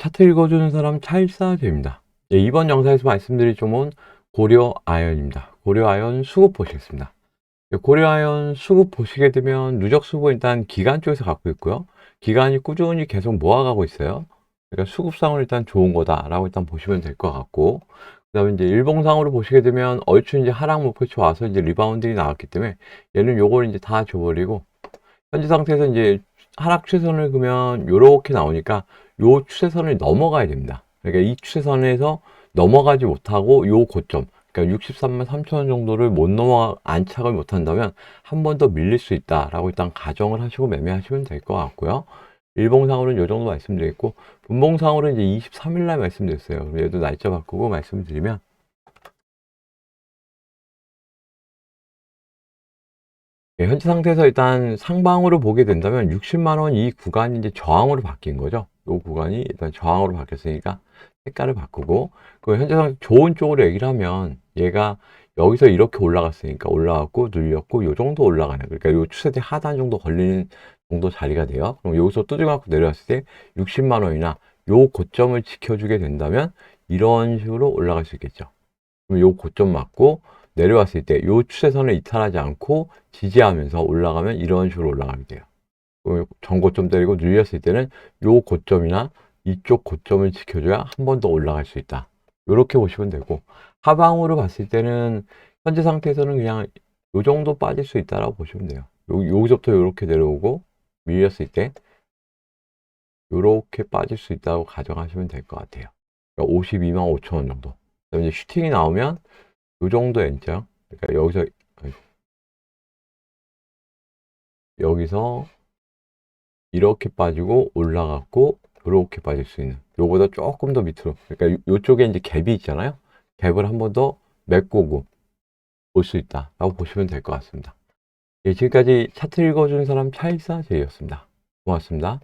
차트 읽어주는 사람 차일사제입니다. 예, 이번 영상에서 말씀드릴 종목은 고려 아연입니다. 고려 아연 수급 보시겠습니다. 예, 고려 아연 수급 보시게 되면 누적 수급 일단 기간 쪽에서 갖고 있고요. 기간이 꾸준히 계속 모아가고 있어요. 그러니까 수급상으로 일단 좋은 거다라고 일단 보시면 될 것 같고 그다음에 이제 일봉상으로 보시게 되면 얼추 이제 하락 목표치 와서 이제 리바운딩이 나왔기 때문에 얘는 요걸 이제 다 줘버리고 현재 상태에서 이제 하락 추세선을 그면 요렇게 나오니까 요 추세선을 넘어가야 됩니다. 그러니까 이 추세선에서 넘어가지 못하고 요 고점, 그러니까 63만 3천 원 정도를 못 넘어 안착을 못한다면 한 번 더 밀릴 수 있다라고 일단 가정을 하시고 매매하시면 될 것 같고요. 일봉상으로는 요 정도 말씀드렸고 분봉상으로는 이제 23일 날 말씀드렸어요. 얘도 날짜 바꾸고 말씀을 드리면 예, 현재 상태에서 일단 상방으로 보게 된다면 60만 원 이 구간이 이제 저항으로 바뀐 거죠. 이 구간이 일단 저항으로 바뀌었으니까 색깔을 바꾸고 그 현재 상 좋은 쪽으로 얘기를 하면 얘가 여기서 이렇게 올라갔으니까 올라갔고 눌렸고 요 정도 올라가는 그러니까 요 추세대 하단 정도 걸리는 정도 자리가 돼요. 그럼 여기서 뚜둥갖고 내려왔을 때 60만 원이나 요 고점을 지켜주게 된다면 이런 식으로 올라갈 수 있겠죠. 그럼 요 고점 맞고 내려왔을 때요 추세선을 이탈하지 않고 지지하면서 올라가면 이런 식으로 올라가게 돼요. 그럼 전고점 때리고 눌렸을 때는 요 고점이나 이쪽 고점을 지켜줘야 한 번 더 올라갈 수 있다. 이렇게 보시면 되고 하방으로 봤을 때는 현재 상태에서는 그냥 요 정도 빠질 수 있다라고 보시면 돼요. 요, 여기서부터 이렇게 내려오고 밀렸을 때 이렇게 빠질 수 있다고 가정하시면 될 것 같아요. 그러니까 52만 5천 원 정도. 그다음에 이제 슈팅이 나오면 요 정도 엔장. 그러니까 여기서 아이고. 여기서 이렇게 빠지고 올라갔고 이렇게 빠질 수 있는. 요보다 조금 더 밑으로. 그러니까 요- 요쪽에 이제 갭이 있잖아요? 갭을 한 번 더 메꾸고 볼수 있다 라고 보시면 될 것 같습니다. 예, 지금까지 차트 읽어주는 사람 차일사 제이였습니다. 고맙습니다